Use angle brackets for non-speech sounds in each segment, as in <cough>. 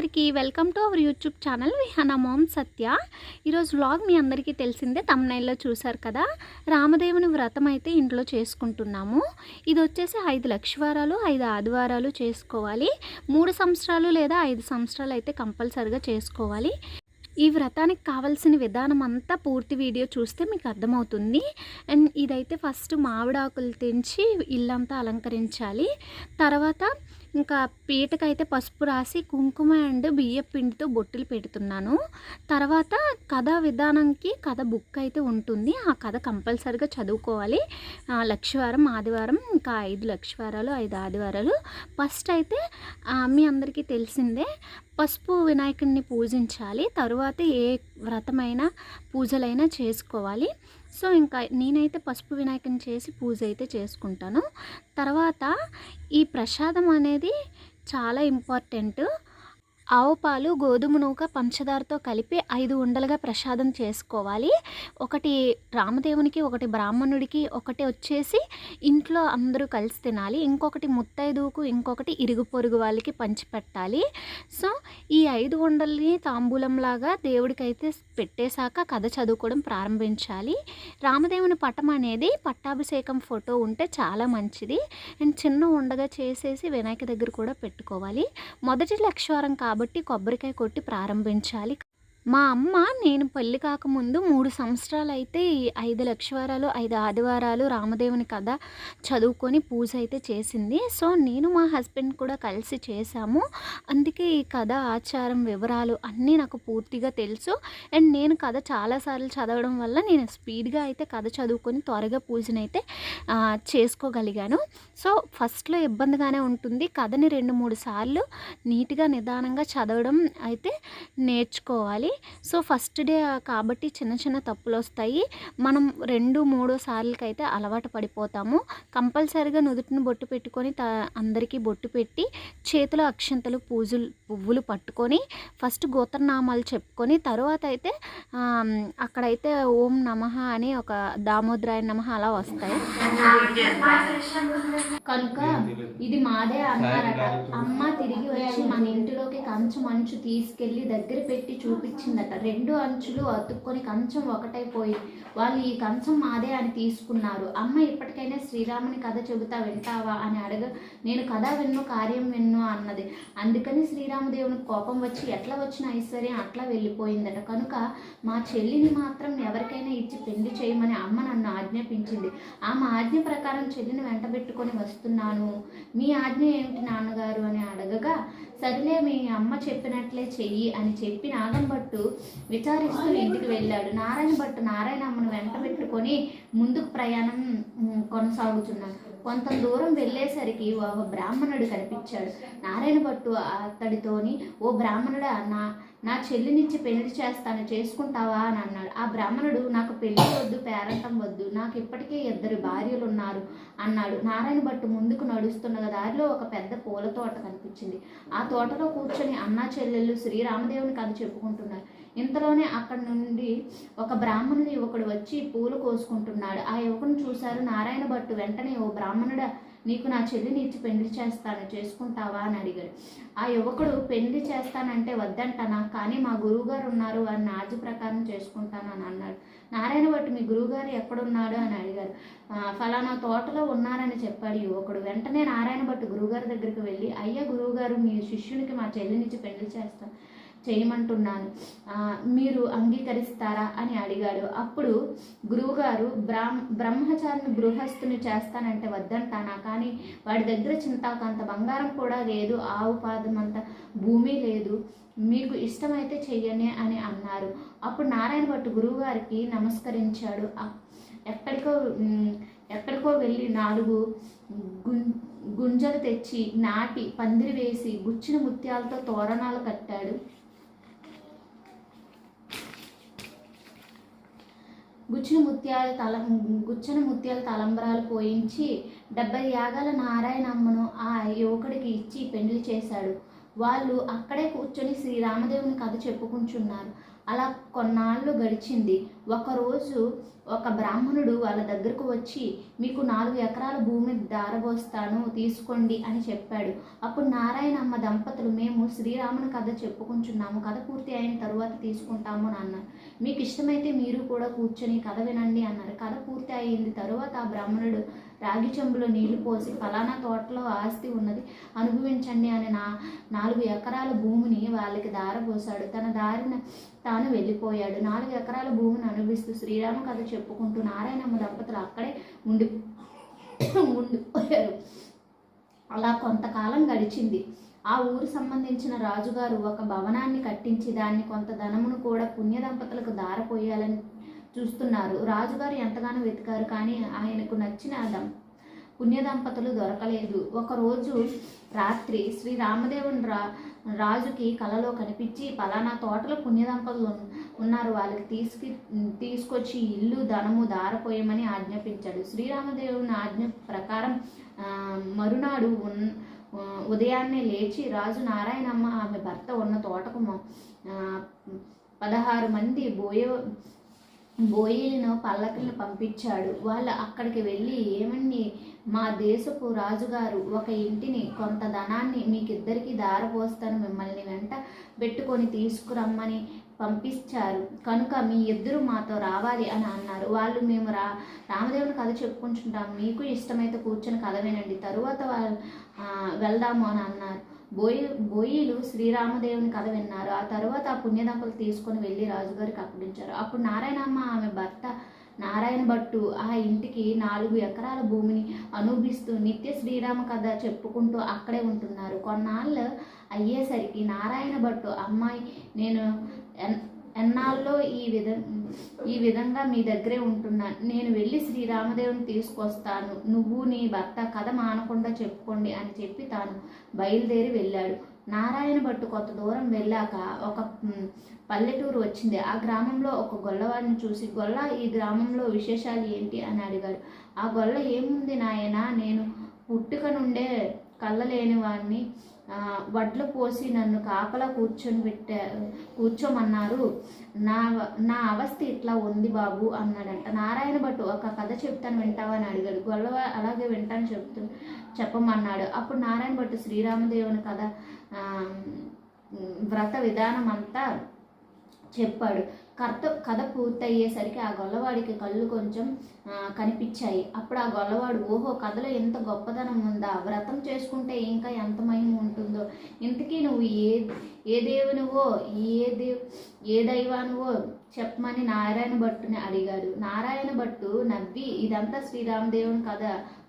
అందరికీ welcome to our YouTube channel Vihana mom Satya ఈరోజు vlog మీ అందరికీ తెలిసిందే తమ్నైల్లో చూశారు కదా? రామదేవుని వ్రతం అయితే ఇంట్లో చేసుకుంటున్నాము. ఇది వచ్చేసి ఐదు లక్షవారాలు ఐదు ఆదివారాలు చేసుకోవాలి. మూడు సంవత్సరాలు లేదా ఐదు సంవత్సరాలు అయితే కంపల్సరిగా చేసుకోవాలి. ఈ వ్రతానికి కావాల్సిన విధానం అంతా పూర్తి వీడియో చూస్తే మీకు అర్థమవుతుంది. అండ్ ఇదైతే ఫస్ట్ మామిడాకులు తెంచి ఇల్లంతా అలంకరించాలి. తర్వాత ఇంకా పీటకైతే పసుపు రాసి కుంకుమ అండ్ బియ్య పిండితో బొట్టులు పెడుతున్నాను. తర్వాత కథ విధానంకి కథ బుక్ అయితే ఉంటుంది. ఆ కథ కంపల్సరిగా చదువుకోవాలి. లక్షవారం ఆదివారం ఇంకా ఐదు లక్షవారాలు ఐదు ఆదివారాలు. ఫస్ట్ అయితే మీ అందరికీ తెలిసిందే పసుపు వినాయకుడిని పూజించాలి. తరువాత ఏ వ్రతమైన పూజలైనా చేసుకోవాలి. సో ఇంకా నేనైతే పసుపు వినాయకుని చేసి పూజ అయితే చేసుకుంటాను. తర్వాత ఈ ప్రసాదం అనేది చాలా ఇంపార్టెంట్. ఆవు పాలు గోధుమ నూక పంచదారతో కలిపి ఐదు ఉండలుగా ప్రసాదం చేసుకోవాలి. ఒకటి రామదేవునికి ఒకటి బ్రాహ్మణుడికి ఒకటి వచ్చేసి ఇంట్లో అందరూ కలిసి తినాలి. ఇంకొకటి ముత్తైదువుకు ఇంకొకటి ఇరుగు పొరుగు వాళ్ళకి పంచిపెట్టాలి. సో ఈ ఐదు ఉండల్ని తాంబూలంలాగా దేవుడికైతే పెట్టేశాక కథ చదువుకోవడం ప్రారంభించాలి. రామదేవుని పటం అనేది పట్టాభిషేకం ఫోటో ఉంటే చాలా మంచిది. అండ్ చిన్న ఉండగా చేసేసి వినాయక దగ్గర కూడా పెట్టుకోవాలి. మొదటి లక్షవారం కాబట్టి కొబ్బరికాయ కొట్టి ప్రారంభించాలి. మా అమ్మ నేను పెళ్ళి కాకముందు మూడు సంవత్సరాలు అయితే ఈ ఐదు లక్షవారాలు ఐదు ఆదివారాలు రామదేవుని కథ చదువుకొని పూజ అయితే చేసింది. సో నేను మా హస్బెండ్ కూడా కలిసి చేశాము. అందుకే ఈ కథ ఆచారం వివరాలు అన్నీ నాకు పూర్తిగా తెలుసు. అండ్ నేను కథ చాలాసార్లు చదవడం వల్ల నేను స్పీడ్గా అయితే కథ చదువుకొని త్వరగా పూజనైతే చేసుకోగలిగాను. సో ఫస్ట్లో ఇబ్బందిగానే ఉంటుంది. కథని రెండు మూడు సార్లు నీట్గా నిదానంగా చదవడం అయితే నేర్చుకోవాలి. సో ఫస్ట్ డే కాబట్టి చిన్న చిన్న తప్పులు వస్తాయి మనం రెండు మూడో సార్లకైతే అలవాటు పడిపోతాము. కంపల్సరిగా నుదుటిని బొట్టు పెట్టుకొని త అందరికీ బొట్టు పెట్టి చేతిలో అక్షంతలు పూజలు పువ్వులు పట్టుకొని ఫస్ట్ గోత్రనామాలు చెప్పుకొని తర్వాత అయితే అక్కడైతే ఓం నమః అని ఒక దామోదరాయ నమః అలా వస్తాయి. కనుక ఇది మాదే అన్నారట అమ్మ తిరిగి వచ్చి మన ఇంటిలోకి కంచు మంచు తీసుకెళ్ళి దగ్గర పెట్టి వచ్చిందట. రెండు అంచులు అతుక్కొని కంచం ఒకటైపోయి వాళ్ళు ఈ కంచం మాదే అని తీసుకున్నారు. అమ్మ ఇప్పటికైనా శ్రీరాముని కథ చెబుతా వింటావా అని అడగ నేను కథ విన్ను కార్యం విన్ను అన్నది. అందుకని శ్రీరామదేవునికి కోపం వచ్చి ఎట్లా వచ్చిన ఐశ్వర్యం అట్లా వెళ్ళిపోయిందట. కనుక మా చెల్లిని మాత్రం ఎవరికైనా ఇచ్చి పెళ్ళి చేయమని అమ్మ నన్ను ఆజ్ఞాపించింది. ఆమె ఆజ్ఞ ప్రకారం చెల్లిని వెంటబెట్టుకొని వస్తున్నాను. మీ ఆజ్ఞ ఏమిటి నాన్నగారు అని అడగగా సరిలే మీ అమ్మ చెప్పినట్లే చెయ్యి అని చెప్పి నాగం భట్టు విచారిస్తూ ఇంటికి వెళ్ళాడు. నారాయణ భట్టు నారాయణ అమ్మను వెంట పెట్టుకొని ముందుకు ప్రయాణం కొనసాగుతున్నాడు. కొంత దూరం వెళ్ళేసరికి ఒక బ్రాహ్మణుడు కనిపించాడు. నారాయణ భట్టు అతడితోని ఓ బ్రాహ్మణుడా నా నా చెల్లినిచ్చి పెళ్ళి చేస్తాను చేసుకుంటావా అని అన్నాడు. ఆ బ్రాహ్మణుడు నాకు పెళ్ళి వద్దు పేరంటం వద్దు నాకు ఇప్పటికే ఇద్దరు భార్యలు ఉన్నారు అన్నాడు. నారాయణ భట్టు ముందుకు నడుస్తున్న దారిలో ఒక పెద్ద పూల తోట కనిపించింది. ఆ తోటలో కూర్చొని అన్నా చెల్లెళ్ళు శ్రీరామదేవుని కథ చెప్పుకుంటున్నారు. ఇంతలోనే అక్కడి నుండి ఒక బ్రాహ్మణుడు యువకుడు వచ్చి పూలు కోసుకుంటున్నాడు. ఆ యువకుని చూశారు నారాయణ భట్టు. వెంటనే ఓ బ్రాహ్మణుడ నీకు నా చెల్లిని ఇచ్చి పెళ్ళి చేస్తాను చేసుకుంటావా అని అడిగాడు. ఆ యువకుడు పెళ్ళి చేస్తానంటే వద్దంటానా? కానీ మా గురువుగారు ఉన్నారు అని నాజు ప్రకారం చేసుకుంటాను అని అన్నాడు. నారాయణ భట్ మీ గురువుగారు ఎక్కడున్నాడు? అని అడిగారు. ఫలానా తోటలో ఉన్నారని చెప్పాడు యువకుడు. వెంటనే నారాయణ భట్టు గురువుగారి దగ్గరికి వెళ్ళి అయ్యా గురువుగారు మీ శిష్యునికి మా చెల్లినిచ్చి పెళ్ళి చేస్తాను. చేయమంటున్నాను. మీరు అంగీకరిస్తారా అని అడిగాడు. అప్పుడు గురువుగారు బ్రాహ్మ బ్రహ్మచారిని గృహస్థుని చేస్తానంటే వద్దంటానా? కానీ వాడి దగ్గర చింతాకంత బంగారం కూడా లేదు ఆవు పాదం అంత భూమి లేదు. మీకు ఇష్టమైతే చెయ్యని అని అన్నారు. అప్పుడు నారాయణ భట్టు గురువుగారికి నమస్కరించాడు. ఎక్కడికో ఎక్కడికో వెళ్ళి నాలుగు గుం గుంజలు తెచ్చి నాటి పందిరి వేసి గుచ్చిన ముత్యాలతో తోరణాలు కట్టాడు. గుచ్చిన ముత్యాల తల గుచ్చిన ముత్యాల తలంబరాలు పోయించి డెబ్బై యాగాల నారాయణమ్మను ఆ యువకుడికి ఇచ్చి పెళ్ళి చేశాడు. వాళ్ళు అక్కడే కూర్చొని శ్రీరామదేవుని కథ చెప్పుకుంటున్నారు. అలా కొన్నాళ్ళు గడిచింది. ఒకరోజు ఒక బ్రాహ్మణుడు వాళ్ళ దగ్గరకు వచ్చి మీకు నాలుగు ఎకరాల భూమి దారబోస్తాను తీసుకోండి అని చెప్పాడు. అప్పుడు నారాయణమ్మ దంపతులు మేము శ్రీరాముని కథ చెప్పుకుంటున్నాము. కథ పూర్తి అయిన తరువాత తీసుకుంటాము అని అన్నారు మీకు ఇష్టమైతే మీరు కూడా కూర్చొని కథ వినండి అన్నారు. కథ పూర్తి అయింది. తరువాత ఆ బ్రాహ్మణుడు రాగి చెంబులో నీళ్ళు పోసి ఫలానా తోటలో ఆస్తి ఉన్నది అనుభవించండి అని నా నాలుగు ఎకరాల భూమిని వాళ్ళకి దారపోసాడు తన దారిన తాను వెళ్ళిపోయాడు. నాలుగు ఎకరాల భూమిని అనుభవిస్తూ శ్రీరామ కథ చెప్పుకుంటూ నారాయణమ్మ దంపతులు అక్కడే ఉండి ఉండిపోయారు. అలా కొంతకాలం గడిచింది. ఆ ఊరు సంబంధించిన రాజుగారు ఒక భవనాన్ని కట్టించి దాన్ని కొంత ధనమును కూడా పుణ్య దంపతులకు దారపోయాలని చూస్తున్నారు. రాజుగారు ఎంతగానో వెతికారు కానీ ఆయనకు నచ్చిన దం పుణ్య దంపతులు దొరకలేదు. ఒకరోజు రాత్రి శ్రీ రామదేవుని రా రాజుకి కలలో కనిపించి పలానా తోటలో పుణ్యదంపతులు ఉన్నారు. వాళ్ళకి తీసుకు తీసుకొచ్చి ఇల్లు ధనము దారపోయమని ఆజ్ఞాపించాడు. శ్రీరామదేవుని ఆజ్ఞ ప్రకారం మరునాడు ఉన్ ఉదయాన్నే లేచి రాజు నారాయణమ్మ ఆమె భర్త ఉన్న తోటకు పదహారు మంది బోయ బోయిలను పల్లకిని పంపించాడు. వాళ్ళు అక్కడికి వెళ్ళి ఏమండి మా దేశపు రాజుగారు ఒక ఇంటిని కొంత ధనాన్ని మీకిద్దరికీ దారపోస్తాను మిమ్మల్ని వెంట పెట్టుకొని తీసుకురమ్మని పంపించారు. కనుక మీ ఇద్దరు మాతో రావాలి అని అన్నారు. వాళ్ళు మేము రా రామదేవుని కథ చెప్పుకుంటుంటాం. మీకు ఇష్టమైతే కూర్చొని కథ వినండి. తరువాత వాళ్ళు వెళ్దాము అని అన్నారు. బోయి బోయిలు శ్రీరామదేవుని కథ విన్నారు. ఆ తర్వాత ఆ పుణ్యదంపలు తీసుకొని వెళ్ళి రాజుగారికి అప్పగించారు. అప్పుడు నారాయణమ్మ ఆమె భర్త నారాయణ భట్టు ఆ ఇంటికి నాలుగు ఎకరాల భూమిని అనుభవిస్తూ నిత్య శ్రీరామ కథ చెప్పుకుంటూ అక్కడే ఉంటున్నారు. కొన్నాళ్ళు అయ్యేసరికి నారాయణ భట్టు అమ్మాయి నేను ఎన్- ఎన్నాళ్ళలో ఈ విధ ఈ విధంగా మీ దగ్గరే ఉంటున్నాను నేను వెళ్ళి శ్రీరామదేవుని తీసుకొస్తాను. నువ్వు నీ భర్త కథ మానకుండా చెప్పుకోండి అని చెప్పి తాను బయలుదేరి వెళ్ళాడు. నారాయణ భట్టు కొంత దూరం వెళ్ళాక ఒక పల్లెటూరు వచ్చింది. ఆ గ్రామంలో ఒక గొల్లవాడిని చూసి గొల్ల ఈ గ్రామంలో విశేషాలు ఏంటి? అని అడిగాడు. ఆ గొల్ల ఏముంది నాయనా? నేను పుట్టుక నుండే కళ్ళలేని వాడిని వడ్లు పోసి నన్ను కాపలా కూర్చొని పెట్టా కూర్చోమన్నారు. నా నా అవస్థ ఇట్లా ఉంది బాబు అన్నాడంట. నారాయణ భట్టు ఒక కథ చెప్తాను వింటావా అని అడిగాడు. గొల్లవ అలాగే వింటాను చెప్తూ చెప్పమన్నాడు. అప్పుడు నారాయణ భట్ శ్రీరామదేవుని కథ వ్రత విధానం అంతా చెప్పాడు. కథ కథ పూర్తయ్యేసరికి ఆ గొల్లవాడికి కళ్ళు కొంచెం కనిపించాయి. అప్పుడు ఆ గొల్లవాడు ఓహో కథలో ఎంత గొప్పదనం ఉందా? వ్రతం చేసుకుంటే ఇంకా ఎంత మహిమ ఉంటుందో? ఇంతకీ నువ్వు ఏ ఏ దేవునివో ఏ దేవ్ ఏ దైవానువో చెప్పమని నారాయణ భట్టుని అడిగాడు. నారాయణ భట్టు నవ్వి ఇదంతా శ్రీరామదేవుని కథ.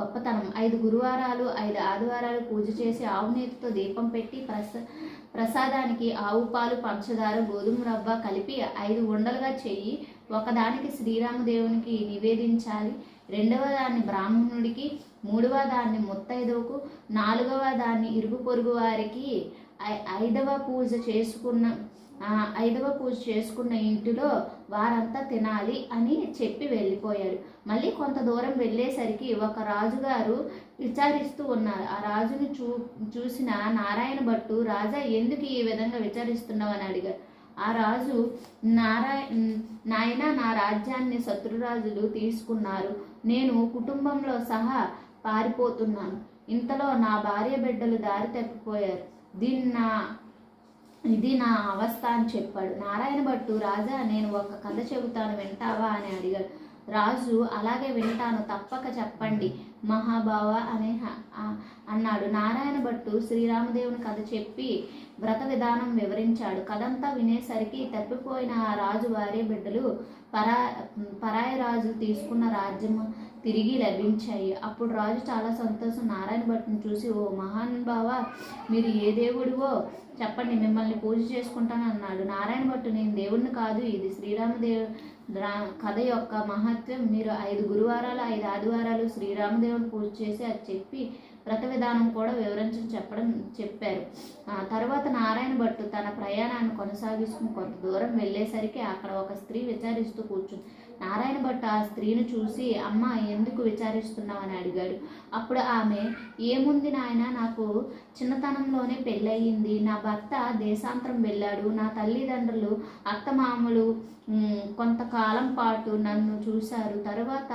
గొప్పతనం. ఐదు గురువారాలు ఐదు ఆదివారాలు పూజ చేసి ఆవు నేతితో దీపం పెట్టి ప్రస ప్రసాదానికి ఆవు పాలు పంచదార గోధుమ రవ్వ కలిపి ఐదు ఉండలుగా చెయ్యి ఒకదానికి శ్రీరామదేవునికి నివేదించాలి. రెండవ దాన్ని బ్రాహ్మణుడికి మూడవ దాన్ని ముత్తైదువుకు నాలుగవ దాన్ని ఇరుగు పొరుగు వారికి ఐదవ పూజ చేసుకున్న ఐదవ పూజ చేసుకున్న ఇంటిలో వారంతా తినాలి అని చెప్పి వెళ్ళిపోయాడు. మళ్ళీ కొంత దూరం వెళ్ళేసరికి ఒక రాజుగారు విచారిస్తూ ఉన్నారు. ఆ రాజుని చూ చూసిన నారాయణ భట్టు రాజా ఎందుకు ఈ విధంగా విచారిస్తున్నావు? అని అడిగారు. ఆ రాజు నారాయ నాయన నా రాజ్యాన్ని శత్రురాజులు తీసుకున్నారు. నేను కుటుంబంలో సహా పారిపోతున్నాను. ఇంతలో నా భార్య బిడ్డలు దారి తప్పిపోయారు. దీన్ని నా ఇది నా అవస్థ అని చెప్పాడు. నారాయణ భట్టు రాజా నేను ఒక కథ చెబుతాను వింటావా? అని అడిగాడు. రాజు అలాగే వింటాను తప్పక చెప్పండి. మహాభావ అని అన్నాడు. నారాయణ భట్టు శ్రీరామదేవుని కథ చెప్పి వ్రత విధానం వివరించాడు. కథంతా వినేసరికి తప్పిపోయిన ఆ రాజు వారి బిడ్డలు. పరా పరాయి రాజు తీసుకున్న రాజ్యము తిరిగి లభించాయి. అప్పుడు రాజు చాలా సంతోషం. నారాయణ భట్టుని చూసి ఓ మహానుభావ మీరు ఏ దేవుడివో చెప్పండి మిమ్మల్ని పూజ చేసుకుంటాను అన్నాడు. నారాయణ భట్టు నేను దేవుడిని కాదు ఇది శ్రీరామదేవు రా కథ యొక్క మహత్వం. మీరు ఐదు గురువారాలు ఐదు ఆదివారాలు శ్రీరామదేవుని పూజ చేసి అది చెప్పి వ్రత విధానం కూడా వివరించి చెప్పడం చెప్పారు. తర్వాత నారాయణ భట్టు తన ప్రయాణాన్ని కొనసాగిస్తూ కొంత దూరం వెళ్ళేసరికి అక్కడ ఒక స్త్రీ విచారిస్తూ కూర్చుంది. నారాయణ భట్టు ఆ స్త్రీని చూసి అమ్మ ఎందుకు విచారిస్తున్నావు అని అడిగాడు. అప్పుడు ఆమె ఏముంది నాయన నాకు చిన్నతనంలోనే పెళ్ళయింది. నా భర్త దేశాంతరం వెళ్ళాడు. నా తల్లిదండ్రులు అత్తమామలు కొంతకాలం పాటు నన్ను చూశారు. తర్వాత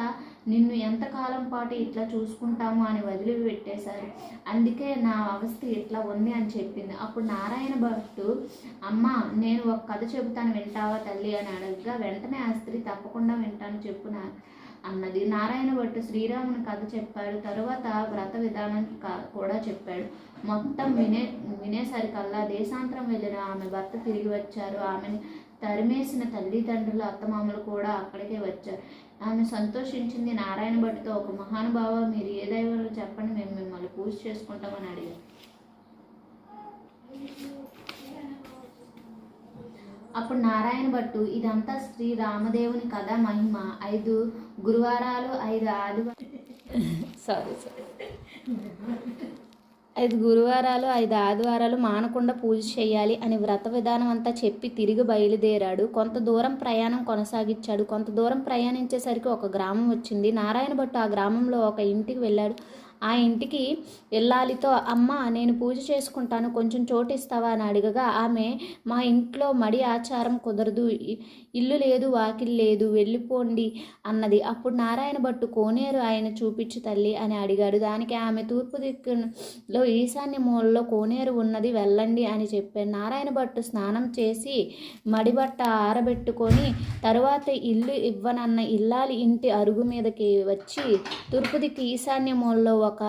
నిన్ను ఎంతకాలం పాటు ఇట్లా చూసుకుంటాము అని వదిలిపెట్టేశారు. అందుకే నా అవస్థ ఇట్లా ఉంది అని చెప్పింది. అప్పుడు నారాయణ భట్టు అమ్మ నేను ఒక కథ చెబుతాను వింటావా తల్లి? అని అడగగా వెంటనే ఆ స్త్రీ తప్పకుండా వింటాను చెప్పు నా అన్నది. నారాయణ భట్టు శ్రీరాముని కథ చెప్పాడు. తరువాత వ్రత విధానం కూడా చెప్పాడు. మొత్తం వినే వినేసరికల్లా దేశాంతరం వెళ్ళిన ఆమె భర్త తిరిగి వచ్చారు. ఆమెను తరిమేసిన తల్లిదండ్రులు అత్తమామలు కూడా అక్కడికే వచ్చారు. ఆమె సంతోషించింది నారాయణ భట్టుతో ఒక మహానుభావ మీరు ఏ చెప్పండి మేము మిమ్మల్ని పూజ చేసుకుంటామని అడిగారు అప్పుడు నారాయణ భట్టు ఇదంతా శ్రీ రామదేవుని కథ మహిమ. ఐదు గురువారాలు ఐదు ఆదివారాలు. <laughs> సారీ సారీ ఐదు గురువారాలు ఐదు ఆదివారాలు మానకుండా పూజ చేయాలి అని వ్రత విధానం అంతా చెప్పి తిరిగి బయలుదేరాడు. కొంత దూరం ప్రయాణం కొనసాగించాడు. కొంత దూరం ప్రయాణించేసరికి ఒక గ్రామం వచ్చింది. నారాయణ భట్టు ఆ గ్రామంలో ఒక ఇంటికి వెళ్ళాడు. ఆ ఇంటికి ఎల్లాలితో అమ్మ నేను పూజ చేసుకుంటాను కొంచెం చోటు ఇస్తావా అని అడగగా ఆమె మా ఇంట్లో మడి ఆచారం కుదరదు ఇల్లు లేదు వాకిల్ లేదు వెళ్ళిపోండి అన్నది. అప్పుడు నారాయణ భట్టు కోనేరు ఆయన చూపించు తల్లి అని అడిగాడు. దానికి ఆమె తూర్పు దిక్కులో ఈశాన్య మూలలో కోనేరు ఉన్నది వెళ్ళండి అని చెప్పాను నారాయణ భట్టు స్నానం చేసి మడిబట్ట ఆరబెట్టుకొని తరువాత ఇల్లు ఇవ్వనన్న ఇల్లాలి ఇంటి అరుగు మీదకి వచ్చి తూర్పు దిక్కు ఈశాన్య మూలలో ఒక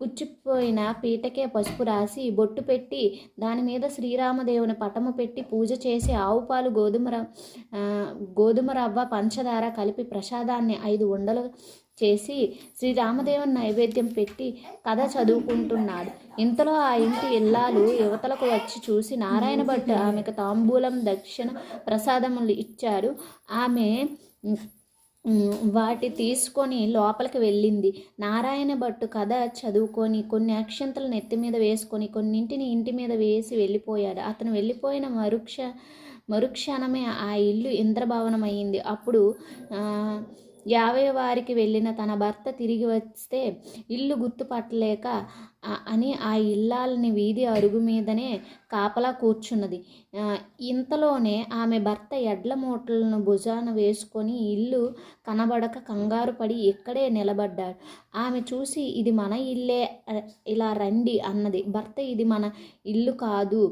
పుచ్చిపోయిన పీటకే పసుపు రాసి బొట్టు పెట్టి దాని మీద శ్రీరామదేవుని పటము పెట్టి పూజ చేసి ఆవు పాలు గోధుమ గోధుమ రవ్వ పంచదార కలిపి ప్రసాదాన్ని ఐదు ఉండలు చేసి శ్రీరామదేవుని నైవేద్యం పెట్టి కథ చదువుకుంటున్నాడు. ఇంతలో ఆ ఇంటి ఇల్లాలు యువతలకు వచ్చి చూసి నారాయణ భట్ ఆమెకు తాంబూలం దక్షిణ ప్రసాదములు ఇచ్చారు. ఆమె వాటి తీసుకొని లోపలికి వెళ్ళింది. నారాయణ భట్టు కథ చదువుకొని కొన్ని అక్షంతలు నెత్తి మీద వేసుకొని కొన్నింటిని ఇంటి మీద వేసి వెళ్ళిపోయాడు. అతను వెళ్ళిపోయిన మరుక్ష మరుక్షణమే ఆ ఇల్లు ఇంద్రభవనం అయింది అప్పుడు యాభై వారికి వెళ్ళిన తన భర్త తిరిగి వస్తే ఇల్లు గుర్తుపట్టలేక అని ఆ ఇల్లాలని వీధి అరుగు మీదనే కాపలా కూర్చున్నది. ఇంతలోనే ఆమె భర్త ఎడ్ల మూటలను భుజాన వేసుకొని ఇల్లు కనబడక కంగారు పడి ఇక్కడే నిలబడ్డాడు. ఆమె చూసి ఇది మన ఇల్లే ఇలా రండి అన్నది. భర్త ఇది మన ఇల్లు కాదు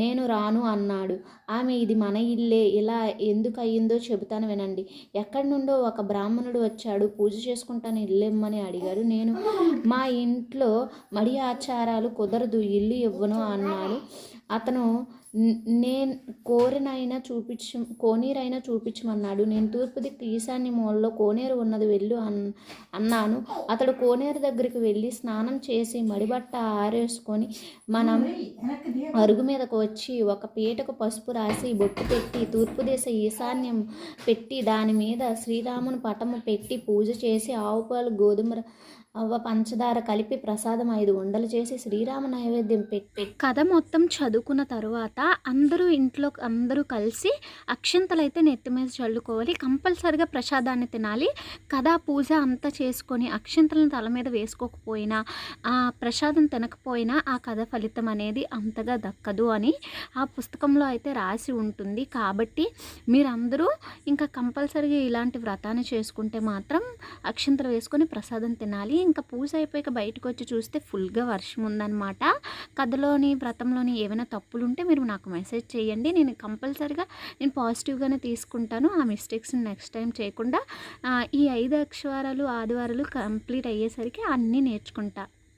నేను రాను అన్నాడు. ఆమె ఇది మన ఇల్లే ఇలా ఎందుకు అయ్యిందో చెబుతాను వినండి. ఎక్కడి నుండో ఒక బ్రాహ్మణుడు వచ్చాడు పూజ చేసుకుంటాను ఇల్లెమ్మని అడిగాడు. నేను మా ఇంట్లో మడి ఆచారాలు కుదరదు ఇల్లు ఇవ్వను అన్నాడు. అతను నేను కోరినైనా చూపించు కోనేరైనా చూపించమన్నాడు. నేను తూర్పు దిక్కు ఈశాన్య మూలలో కోనేరు ఉన్నది వెళ్ళు అన్ అన్నాను. అతడు కోనేరు దగ్గరికి వెళ్ళి స్నానం చేసి మడిబట్ట ఆరేసుకొని మనం అరుగు మీదకు వచ్చి ఒక పీటకు పసుపు రాసి బొట్టు పెట్టి తూర్పు దేశ ఈశాన్యం పెట్టి దాని మీద శ్రీరాముని పటము పెట్టి పూజ చేసి ఆవు పాలు గోధుమ అవ్వ పంచదార కలిపి ప్రసాదం ఐదు ఉండలు చేసి శ్రీరామ నైవేద్యం పెట్టి కథ మొత్తం చదువుకున్న తర్వాత అందరూ ఇంట్లో అందరూ కలిసి అక్షంతలు అయితే నెత్తి మీద చల్లుకోవాలి. కంపల్సరిగా ప్రసాదాన్ని తినాలి. కథ పూజ అంతా చేసుకొని అక్షంతలను తల మీద వేసుకోకపోయినా ఆ ప్రసాదం తినకపోయినా ఆ కథ ఫలితం అనేది అంతగా దక్కదు అని ఆ పుస్తకంలో అయితే రాసి ఉంటుంది. కాబట్టి మీరందరూ ఇంకా కంపల్సరీగా ఇలాంటి వ్రతాన్ని చేసుకుంటే మాత్రం అక్షంతలు వేసుకొని ప్రసాదం తినాలి. ఇంకా పూజ అయిపోయాక బయటకు వచ్చి చూస్తే ఫుల్గా వర్షం ఉందన్నమాట. కథలోని వ్రతంలోని ఏమైనా తప్పులు ఉంటే మీరు నాకు మెసేజ్ చేయండి. నేను కంపల్సరిగా నేను పాజిటివ్గానే తీసుకుంటాను. ఆ మిస్టేక్స్ని నెక్స్ట్ టైం చేయకుండా ఈ ఐదు అక్షరాలు ఆదివారాలు కంప్లీట్ అయ్యేసరికి అన్నీ నేర్చుకుంటా.